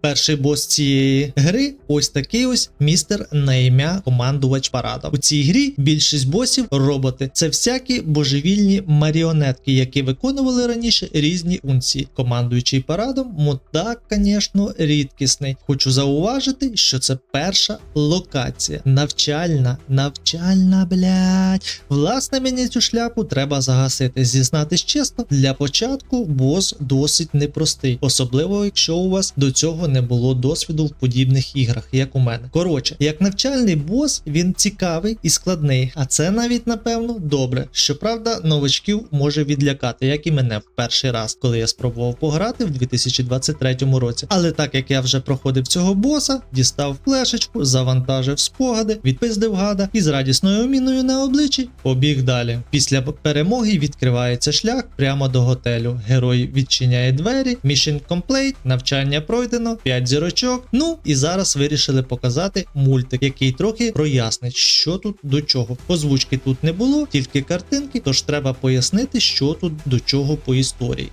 Перший бос цієї гри ось такий ось містер на ім'я командувач парадом. У цій грі більшість босів роботи. Це всякі божевільні маріонетки, які виконували раніше різні унції. Командуючий парадом, мудак, звісно, рідкісний. Хочу зауважити, що це перша локація. Навчальна, навчальна, блядь. Власне, мені цю шляпу треба загасити. Зізнатись чесно, для початку бос досить непростий, особливо якщо у вас до цього не було досвіду в подібних іграх, як у мене. Коротше, як навчальний бос, він цікавий і складний, а це навіть напевно добре. Щоправда, новачків може відлякати, як і мене в перший раз, коли я спробував пограти в 2023 році. Але так як я вже проходив цього боса, дістав флешечку, завантажив спогади, відпиздив гада і з радісною міною на обличчі побіг далі. Після перемоги відкривається шлях прямо до готелю. Герой відчиняє двері, Mission Complete, навчання пройдено, 5 зірочок. Ну і зараз вирішили показати мультик, який трохи прояснить, що тут до чого. Озвучки тут не було, тільки картинки, тож треба пояснити, що тут до чого по історії.